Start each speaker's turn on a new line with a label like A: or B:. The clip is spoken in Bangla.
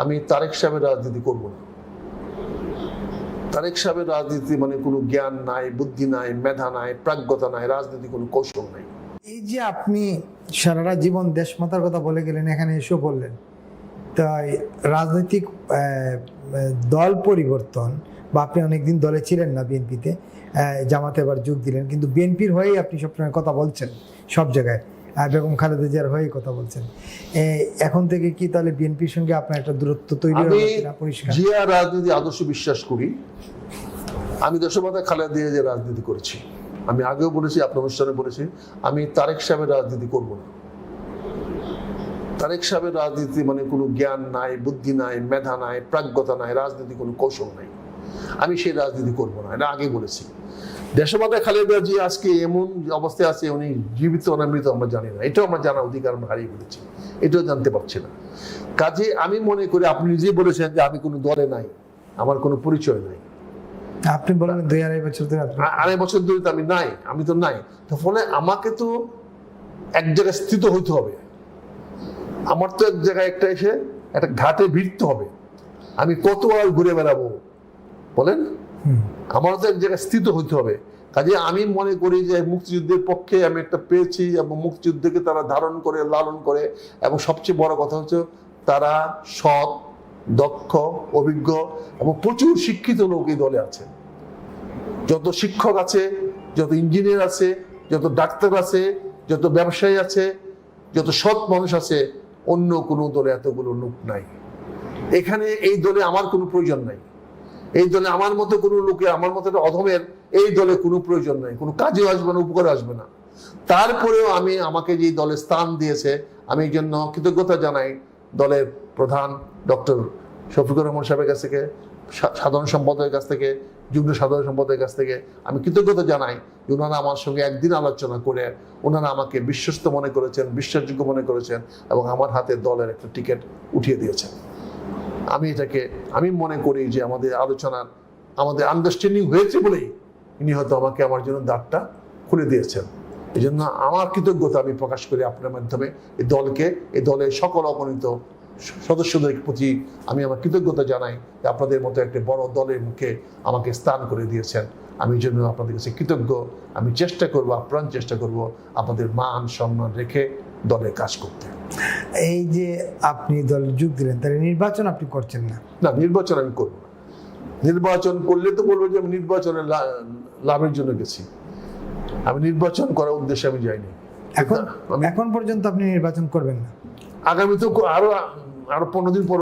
A: আমি তারেক সাহেবের রাজনীতি করব না। তারেক সাহেবের রাজনীতি মানে কোনো জ্ঞান নাই, বুদ্ধি নাই, মেধা নাই, প্রাজ্ঞতা নাই, রাজনীতি কোনো কৌশল নাই।
B: এই যে আপনি সারাটা জীবন দেশমাতার কথা বলে গেলেন, এখানে এসেও বললেন, তাই রাজনৈতিক দল পরিবর্তন, বা আপনি অনেকদিন দলে ছিলেন না বিএনপিতে জামাতে এবার যোগ দিলেন, কিন্তু বিএনপির হয়েই আপনি সবসময় কথা বলছেন সব জায়গায়। বেগম খালেদা জিয়ার হয়েই কথা বলছেন। এখন থেকে কি তাহলে বিএনপির সঙ্গে আপনার একটা দূরত্ব তৈরি পরিষ্কার?
A: জিয়া রাজনীতি আদর্শ বিশ্বাস করি। আমি দেশমাতা খালেদা দিয়ে যে রাজনীতি করেছি আমি আগেও বলেছি আপনার অনুষ্ঠানে বলেছি আমি তারেক সাহেবের রাজনীতি করব না। তারেক সাহেবের রাজনীতি মানে কোনো জ্ঞান নাই বুদ্ধি নাই মেধা নাই প্রাজ্ঞতা নাই রাজনীতি কোনো কৌশল নাই। আমি সেই রাজনীতি করব না এটা আগে বলেছি। দেশমাতা খালেদা জি আজকে এমন অবস্থায় আছে উনি জীবিত না মৃত আমরা জানি না। এটাও আমরা জানার অধিকার আমরা হারিয়ে ফেলেছি। এটাও জানতে পারছি না। কাজে আমি মনে করি আপনি নিজেই বলেছেন যে আমি কোনো দলে নাই আমার কোনো পরিচয় নাই।
B: আপনি বলেন দুই আড়াই বছর ধরে
A: আড়াই বছর ধরে তো আমি নাই আমি তো নাই। তো ফলে আমাকে তো এক জায়গায় স্থিত হইতে হবে। আমার তো এক জায়গায় একটা এসে একটা ঘাটে ভিড়তে হবে। আমি কত আর ঘুরে বেড়াবো বলেন? আমার তো এক জায়গায় স্থিত হইতে হবে। কাজে আমি মনে করি যে মুক্তিযুদ্ধের পক্ষে আমি একটা পেয়েছি এবং মুক্তিযুদ্ধকে তারা ধারণ করে, লালন করে এবং সবচেয়ে বড় কথা হচ্ছে তারা সৎ, দক্ষ, অভিজ্ঞ এবং প্রচুর শিক্ষিত লোক এই দলে আছে। যত শিক্ষক আছে, যত ইঞ্জিনিয়ার আছে, যত ডাক্তার আছে, যত ব্যবসায়ী আছে, যত সৎ মানুষ আছে, অন্য কোনো দলে এতগুলো লোক নাই। এখানে এই দলে আমার কোনো প্রয়োজন নাই। এই দলে আমার মতো কোনো লোকে, আমার মতো অধমের, এই দলে কোনো প্রয়োজন নাই, কোনো কাজে আসবে না, উপকারে আসবে না। তারপরেও আমি, আমাকে যে দলে স্থান দিয়েছে, আমি এই জন্য কৃতজ্ঞতা জানাই দলের প্রধান ডক্টর শফিকুর রহমান সাহেবের কাছ থেকে সাধারণ সম্পাদকের কাছ থেকে, যুগ্ম সাধারণ সম্পাদকের কাছ থেকে আমি কৃতজ্ঞতা জানাই যে ওনারা আমার সঙ্গে একদিন আলোচনা করে ওনারা আমাকে বিশ্বস্ত মনে করেছেন, বিশ্বাসযোগ্য মনে করেছেন এবং আমার হাতে দলের একটা টিকিট উঠিয়ে দিয়েছেন। আমি এটাকে, আমি মনে করি যে আমাদের আলোচনার, আমাদের আন্ডারস্ট্যান্ডিং হয়েছে বলেই ইনি হয়তো আমাকে আমার জন্য দ্বারটা খুলে দিয়েছেন। এই জন্য আমার কৃতজ্ঞতা আমি প্রকাশ করি আপনার মাধ্যমে। এই দলকে, এই দলের সকল অগণিত সদস্যদের প্রতি আমি আমার কৃতজ্ঞতা জানাই যে আপনাদের মতো একটা বড় দলের মুখে আমাকে স্থান করে দিয়েছেন। আমি জন্য আপনাদের কাছে কৃতজ্ঞ, আমি চেষ্টা করব, আপ্রাণ চেষ্টা করব আপনাদের মান সম্মান রেখে দলের কাজ করতে।
B: এই যে আপনি দল যোগ দিলেন তাহলে নির্বাচন আপনি করছেন না?
A: না নির্বাচন আমি করব। নির্বাচন করলে তো বলব যে আমি নির্বাচনের লাভের জন্য গেছি। আমি নির্বাচন করার উদ্দেশ্যে আমি যাইনি।
B: এখন এখন পর্যন্ত আপনি নির্বাচন করবেন না?
A: আগামী তো আরও আরও পনেরো দিন পর